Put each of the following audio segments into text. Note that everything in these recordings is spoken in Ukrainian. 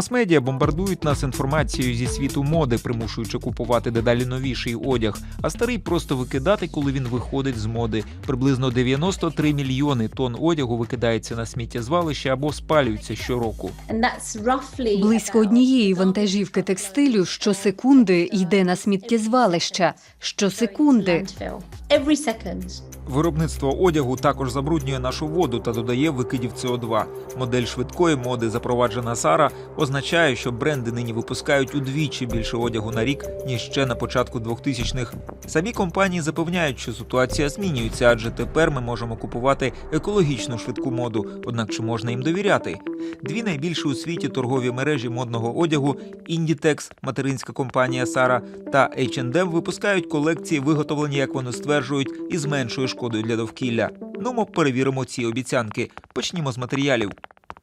Мас-медіа бомбардують нас інформацією зі світу моди, примушуючи купувати дедалі новіший одяг, а старий просто викидати, коли він виходить з моди. Приблизно 93 мільйони тонн одягу викидається на сміттєзвалище або спалюється щороку. Близько однієї вантажівки текстилю щосекунди йде на сміттєзвалища. Щосекунди. Виробництво одягу також забруднює нашу воду та додає викидів СО2. Модель швидкої моди, запроваджена Сара, означає, що бренди нині випускають удвічі більше одягу на рік ніж ще на початку 2000-х. Самі компанії запевняють, що ситуація змінюється, адже тепер ми можемо купувати екологічну швидку моду. Однак чи можна їм довіряти? Дві найбільші у світі торгові мережі модного одягу Inditex, материнська компанія Сара та H&M випускають колекції, виготовлені, як вони стверджують, із меншою шкодою для довкілля. Ну, ми перевіримо ці обіцянки. Почнімо з матеріалів.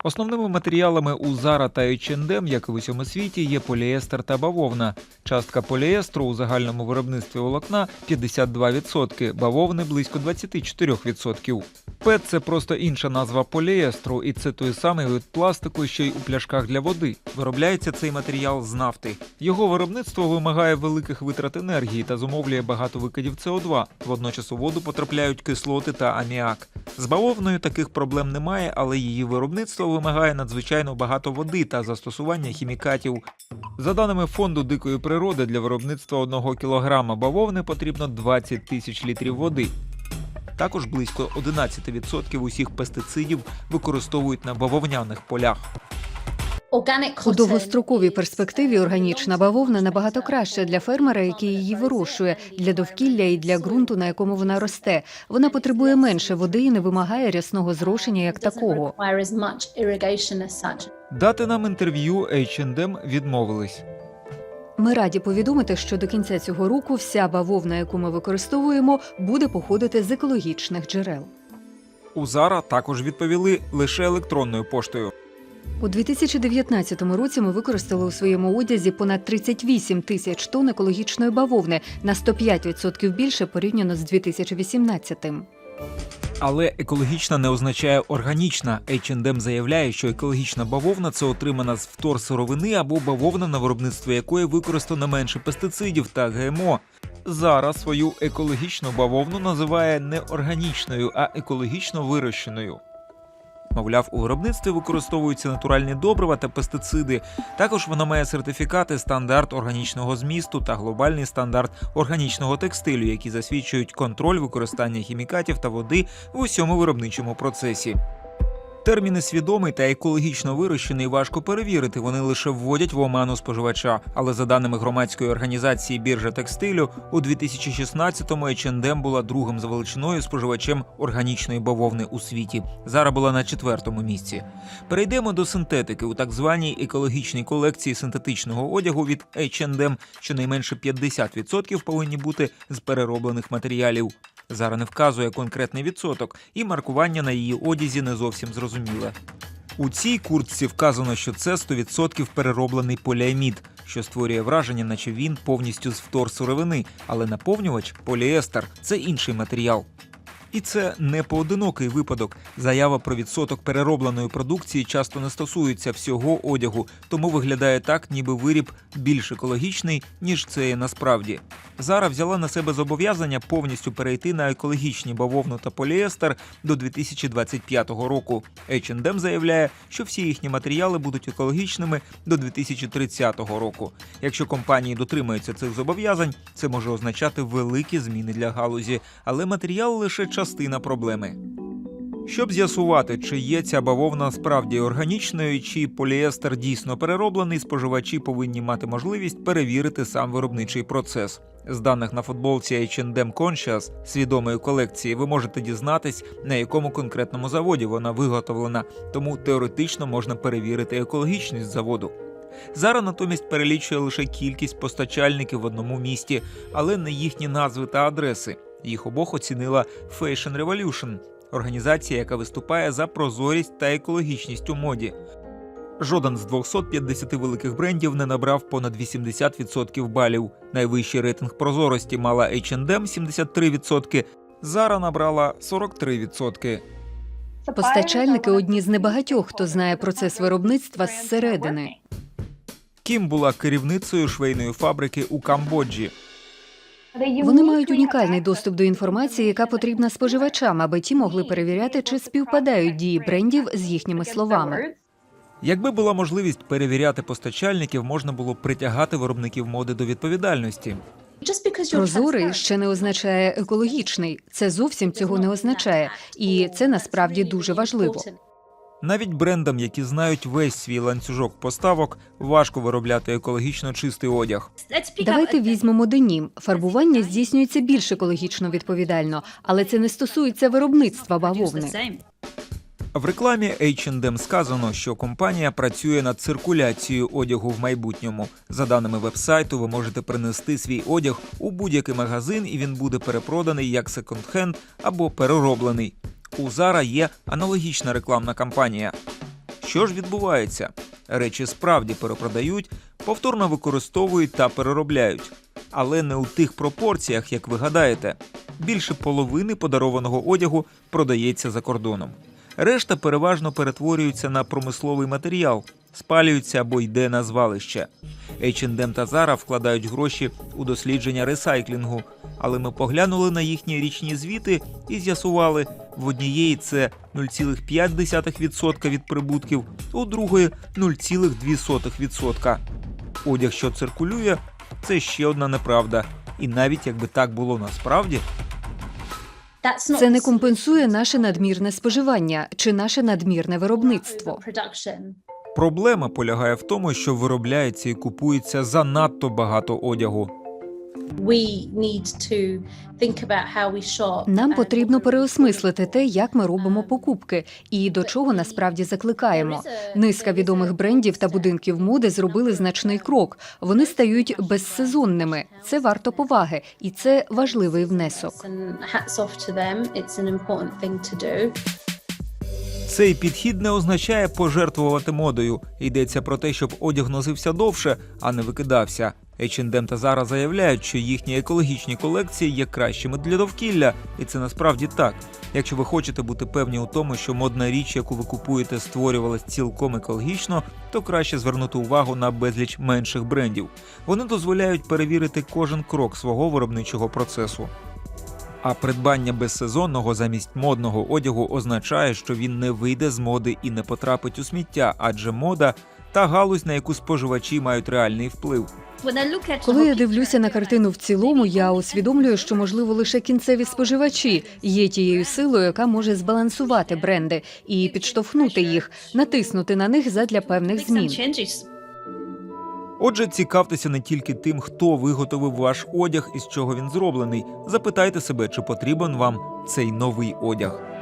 Основними матеріалами у Zara та H&M, як і в усьому світі, є поліестер та бавовна. Частка поліестру у загальному виробництві волокна 52%, бавовни близько 24%. ПЕТ – це просто інша назва поліестру, і це той самий вид пластику, що й у пляшках для води. Виробляється цей матеріал з нафти. Його виробництво вимагає великих витрат енергії та зумовлює багато викидів СО2. Водночас у воду потрапляють кислоти та аміак. З бавовною таких проблем немає, але її виробництво вимагає надзвичайно багато води та застосування хімікатів. За даними фонду дикої природи, для виробництва одного кілограма бавовни потрібно 20 тисяч літрів води. Також близько 11% усіх пестицидів використовують на бавовняних полях. У довгостроковій перспективі органічна бавовна набагато краще для фермера, який її вирощує, для довкілля і для ґрунту, на якому вона росте. Вона потребує менше води і не вимагає рясного зрошення як такого. Дати нам інтерв'ю H&M відмовились. Ми раді повідомити, що до кінця цього року вся бавовна, яку ми використовуємо, буде походити з екологічних джерел. У Zara також відповіли лише електронною поштою. У 2019 році ми використали у своєму одязі понад 38 тисяч тонн екологічної бавовни на 105% більше порівняно з 2018-м. Але екологічна не означає органічна. H&M заявляє, що екологічна бавовна це отримана з вторсировини або бавовна, на виробництво якої використано менше пестицидів та ГМО. Зараз свою екологічну бавовну називає не органічною, а екологічно вирощеною. Мовляв, у виробництві використовуються натуральні добрива та пестициди. Також вона має сертифікати стандарт органічного змісту та глобальний стандарт органічного текстилю, які засвідчують контроль використання хімікатів та води в усьому виробничому процесі. Терміни свідомий та екологічно вирощений важко перевірити. Вони лише вводять в оману споживача. Але за даними громадської організації біржа текстилю, у 2016-му H&M була другим за величиною споживачем органічної бавовни у світі. Зараз була на четвертому місці. Перейдемо до синтетики у так званій екологічній колекції синтетичного одягу від H&M щонайменше 50% повинні бути з перероблених матеріалів. Зара не вказує конкретний відсоток, і маркування на її одязі не зовсім зрозуміле. У цій куртці вказано, що це 100% перероблений поліамід, що створює враження, наче він повністю з вторсуровини, але наповнювач поліестер це інший матеріал. І це не поодинокий випадок. Заява про відсоток переробленої продукції часто не стосується всього одягу, тому виглядає так, ніби виріб більш екологічний, ніж це є насправді. Зара взяла на себе зобов'язання повністю перейти на екологічні бавовну та поліестер до 2025 року. H&M заявляє, що всі їхні матеріали будуть екологічними до 2030 року. Якщо компанії дотримаються цих зобов'язань, це може означати великі зміни для галузі, але матеріал лише частина проблеми. Щоб з'ясувати, чи є ця бавовна справді органічною, чи поліестер дійсно перероблений, споживачі повинні мати можливість перевірити сам виробничий процес. З даних на футболці H&M Conscious свідомої колекції ви можете дізнатись, на якому конкретному заводі вона виготовлена, тому теоретично можна перевірити екологічність заводу. Зара натомість перелічує лише кількість постачальників в одному місті, але не їхні назви та адреси. Їх обох оцінила Fashion Revolution, організація, яка виступає за прозорість та екологічність у моді. Жоден з 250 великих брендів не набрав понад 80% балів. Найвищий рейтинг прозорості мала H&M 73%, Zara набрала 43%. Постачальники одні з небагатьох, хто знає процес виробництва зсередини. Кім була керівницею швейної фабрики у Камбоджі. Вони мають унікальний доступ до інформації, яка потрібна споживачам, аби ті могли перевіряти, чи співпадають дії брендів з їхніми словами. Якби була можливість перевіряти постачальників, можна було б притягати виробників моди до відповідальності. Прозорий ще не означає екологічний. Це зовсім цього не означає, і це насправді дуже важливо. Навіть брендам, які знають весь свій ланцюжок поставок, важко виробляти екологічно чистий одяг. Давайте візьмемо денім. Фарбування здійснюється більш екологічно відповідально, але це не стосується виробництва бавовни. В рекламі H&M сказано, що компанія працює над циркуляцією одягу в майбутньому. За даними вебсайту, ви можете принести свій одяг у будь-який магазин, і він буде перепроданий як секонд-хенд або перероблений. У Zara є аналогічна рекламна кампанія. Що ж відбувається? Речі справді перепродають, повторно використовують та переробляють. Але не у тих пропорціях, як ви гадаєте. Більше половини подарованого одягу продається за кордоном. Решта переважно перетворюються на промисловий матеріал, спалюються або йде на звалище. H&M та Zara вкладають гроші у дослідження ресайклінгу, але ми поглянули на їхні річні звіти і з'ясували, в однієї це 0,5% від прибутків, у другої 0,2%. Одяг, що циркулює, це ще одна неправда. І навіть якби так було насправді, Це не компенсує наше надмірне споживання чи наше надмірне виробництво. Проблема полягає в тому, що виробляється і купується занадто багато одягу. Нам потрібно переосмислити те, як ми робимо покупки, і до чого насправді закликаємо. Низка відомих брендів та будинків моди зробили значний крок. Вони стають безсезонними. Це варто поваги, і це важливий внесок. Цей підхід не означає пожертвувати модою. Йдеться про те, щоб одяг носився довше, а не викидався. H&M та Zara заявляють, що їхні екологічні колекції є кращими для довкілля, і це насправді так. Якщо ви хочете бути певні у тому, що модна річ, яку ви купуєте, створювалась цілком екологічно, то краще звернути увагу на безліч менших брендів. Вони дозволяють перевірити кожен крок свого виробничого процесу. А придбання безсезонного замість модного одягу означає, що він не вийде з моди і не потрапить у сміття, адже мода та галузь, на яку споживачі мають реальний вплив. Коли я дивлюся на картину в цілому, я усвідомлюю, що можливо лише кінцеві споживачі є тією силою, яка може збалансувати бренди і підштовхнути їх, натиснути на них задля певних змін. Отже, цікавтеся не тільки тим, хто виготовив ваш одяг і з чого він зроблений. Запитайте себе, чи потрібен вам цей новий одяг.